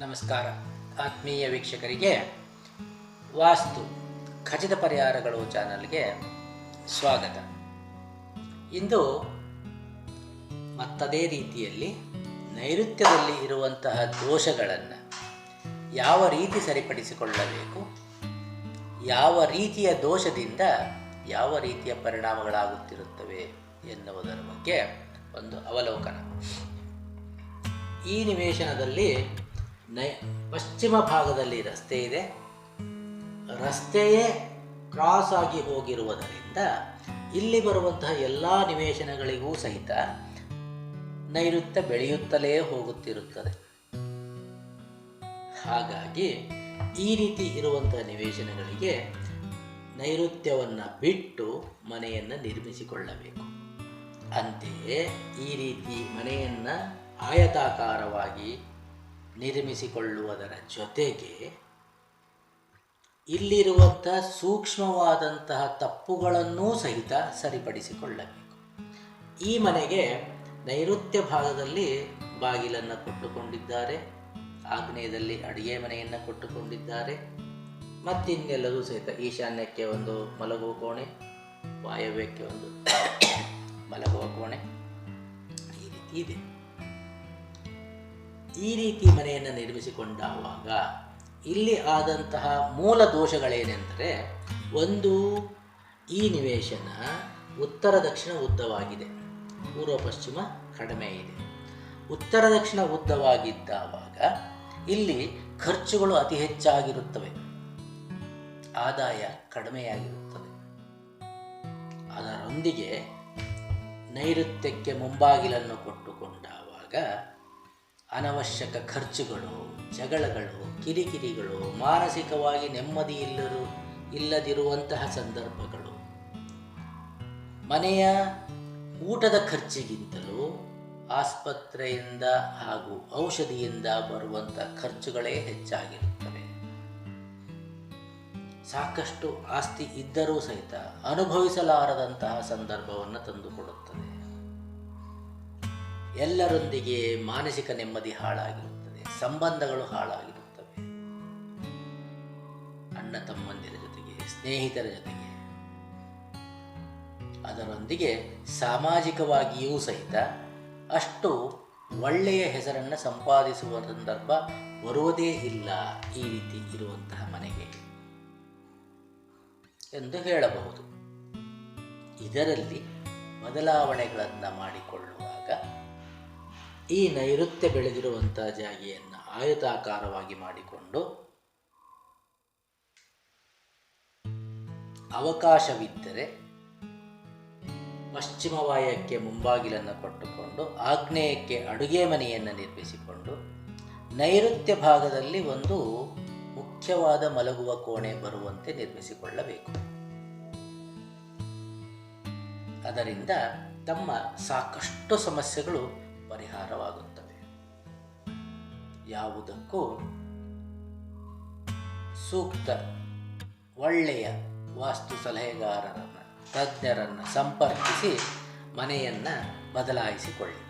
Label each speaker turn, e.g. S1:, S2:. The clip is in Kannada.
S1: ನಮಸ್ಕಾರ. ಆತ್ಮೀಯ ವೀಕ್ಷಕರಿಗೆ, ವಾಸ್ತು ಖಚಿತ ಪರಿಹಾರಗಳು ಚಾನಲ್ಗೆ ಸ್ವಾಗತ. ಇಂದು ಮತ್ತದೇ ರೀತಿಯಲ್ಲಿ ನೈಋತ್ಯದಲ್ಲಿ ಇರುವಂತಹ ದೋಷಗಳನ್ನು ಯಾವ ರೀತಿ ಸರಿಪಡಿಸಿಕೊಳ್ಳಬೇಕು, ಯಾವ ರೀತಿಯ ದೋಷದಿಂದ ಯಾವ ರೀತಿಯ ಪರಿಣಾಮಗಳಾಗುತ್ತಿರುತ್ತವೆ ಎನ್ನುವುದರ ಬಗ್ಗೆ ಒಂದು ಅವಲೋಕನ. ಈ ನಿವೇಶನದಲ್ಲಿ ನೈ ಪಶ್ಚಿಮ ಭಾಗದಲ್ಲಿ ರಸ್ತೆ ಇದೆ. ರಸ್ತೆಯೇ ಕ್ರಾಸ್ ಆಗಿ ಹೋಗಿರುವುದರಿಂದ ಇಲ್ಲಿ ಬರುವಂತಹ ಎಲ್ಲ ನಿವೇಶನಗಳಿಗೂ ಸಹಿತ ನೈಋತ್ಯ ಬೆಳೆಯುತ್ತಲೇ ಹೋಗುತ್ತಿರುತ್ತದೆ. ಹಾಗಾಗಿ ಈ ರೀತಿ ಇರುವಂತಹ ನಿವೇಶನಗಳಿಗೆ ನೈಋತ್ಯವನ್ನು ಬಿಟ್ಟು ಮನೆಯನ್ನು ನಿರ್ಮಿಸಿಕೊಳ್ಳಬೇಕು. ಅಂತೆಯೇ ಈ ರೀತಿ ಮನೆಯನ್ನು ಆಯತಾಕಾರವಾಗಿ ನಿರ್ಮಿಸಿಕೊಳ್ಳುವುದರ ಜೊತೆಗೆ ಇಲ್ಲಿರುವಂಥ ಸೂಕ್ಷ್ಮವಾದಂತಹ ತಪ್ಪುಗಳನ್ನೂ ಸಹಿತ ಸರಿಪಡಿಸಿಕೊಳ್ಳಬೇಕು. ಈ ಮನೆಗೆ ನೈಋತ್ಯ ಭಾಗದಲ್ಲಿ ಬಾಗಿಲನ್ನು ಕೊಟ್ಟುಕೊಂಡಿದ್ದಾರೆ, ಆಗ್ನೇಯದಲ್ಲಿ ಅಡಿಗೆ ಮನೆಯನ್ನು ಕೊಟ್ಟುಕೊಂಡಿದ್ದಾರೆ, ಮತ್ತಿನ್ನೆಲ್ಲದೂ ಸಹಿತ ಈಶಾನ್ಯಕ್ಕೆ ಒಂದು ಮಲಗುವ ಕೋಣೆ, ವಾಯವ್ಯಕ್ಕೆ ಒಂದು ಮಲಗುವ ಕೋಣೆ. ಈ ರೀತಿ ಇದೆ. ಈ ರೀತಿ ಮನೆಯನ್ನು ನಿರ್ಮಿಸಿಕೊಂಡಾಗ ಇಲ್ಲಿ ಆದಂತಹ ಮೂಲ ದೋಷಗಳೇನೆಂದರೆ ಒಂದು, ಈ ನಿವೇಶನ ಉತ್ತರ ದಕ್ಷಿಣ ಉದ್ದವಾಗಿದೆ. ಪೂರ್ವ ಪಶ್ಚಿಮ ಕಡಿಮೆ ಇದೆ. ಉತ್ತರ ದಕ್ಷಿಣ ಉದ್ದವಾಗಿದ್ದಾವಾಗ ಇಲ್ಲಿ ಖರ್ಚುಗಳು ಅತಿ ಹೆಚ್ಚಾಗಿರುತ್ತವೆ. ಆದಾಯ ಕಡಿಮೆಯಾಗಿರುತ್ತದೆ. ಅದರೊಂದಿಗೆ ನೈಋತ್ಯಕ್ಕೆ ಮುಂಬಾಗಿಲನ್ನು ಕೊಟ್ಟುಕೊಂಡಾಗ ಅನವಶ್ಯಕ ಖರ್ಚುಗಳು, ಜಗಳಗಳು, ಕಿರಿಕಿರಿಗಳು, ಮಾನಸಿಕವಾಗಿ ನೆಮ್ಮದಿ ಇಲ್ಲರು, ಇಲ್ಲದಿರುವಂತಹ ಸಂದರ್ಭಗಳು. ಮನೆಯ ಊಟದ ಖರ್ಚಿಗಿಂತಲೂ ಆಸ್ಪತ್ರೆಯಿಂದ ಹಾಗೂ ಔಷಧಿಯಿಂದ ಬರುವಂಥ ಖರ್ಚುಗಳೇ ಹೆಚ್ಚಾಗಿರುತ್ತವೆ. ಸಾಕಷ್ಟು ಆಸ್ತಿ ಇದ್ದರೂ ಸಹಿತ ಅನುಭವಿಸಲಾರದಂತಹ ಸಂದರ್ಭವನ್ನು ತಂದುಕೊಡುತ್ತದೆ. ಎಲ್ಲರೊಂದಿಗೆ ಮಾನಸಿಕ ನೆಮ್ಮದಿ ಹಾಳಾಗಿರುತ್ತದೆ, ಸಂಬಂಧಗಳು ಹಾಳಾಗಿರುತ್ತವೆ. ಅಣ್ಣ ತಮ್ಮಂದಿರ ಜೊತೆಗೆ, ಸ್ನೇಹಿತರ ಜೊತೆಗೆ. ಅದರೊಂದಿಗೆ ಸಾಮಾಜಿಕವಾಗಿಯೂ ಸಹಿತ ಅಷ್ಟು ಒಳ್ಳೆಯ ಹೆಸರನ್ನು ಸಂಪಾದಿಸುವ ಸಂದರ್ಭ ಬರುವುದೇ ಇಲ್ಲ ಈ ರೀತಿ ಇರುವಂತಹ ಮನೆಗೆ ಎಂದು ಹೇಳಬಹುದು. ಇದರಲ್ಲಿ ಬದಲಾವಣೆಗಳನ್ನು ಮಾಡಿಕೊಳ್ಳುವಾಗ ಈ ನೈಋತ್ಯ ಬೆಳೆದಿರುವಂಥ ಜಾಗೆಯನ್ನು ಆಯತಾಕಾರವಾಗಿ ಮಾಡಿಕೊಂಡು ಅವಕಾಶವಿದ್ದರೆ ಪಶ್ಚಿಮ ವಾಯಕ್ಕೆ ಮುಂಬಾಗಿಲನ್ನು ಕೊಟ್ಟುಕೊಂಡು ಆಗ್ನೇಯಕ್ಕೆ ಅಡುಗೆ ಮನೆಯನ್ನು ನಿರ್ಮಿಸಿಕೊಂಡು ನೈಋತ್ಯ ಭಾಗದಲ್ಲಿ ಒಂದು ಮುಖ್ಯವಾದ ಮಲಗುವ ಕೋಣೆ ಬರುವಂತೆ ನಿರ್ಮಿಸಿಕೊಳ್ಳಬೇಕು. ಅದರಿಂದ ತಮ್ಮ ಸಾಕಷ್ಟು ಸಮಸ್ಯೆಗಳು ಪರಿಹಾರವಾಗುತ್ತವೆ. ಯಾವುದಕ್ಕೂ ಸೂಕ್ತ ಒಳ್ಳೆಯ ವಾಸ್ತು ಸಲಹೆಗಾರರನ್ನು ತಜ್ಞರನ್ನು ಸಂಪರ್ಕಿಸಿ ಮನೆಯನ್ನು ಬದಲಾಯಿಸಿಕೊಳ್ಳಿ.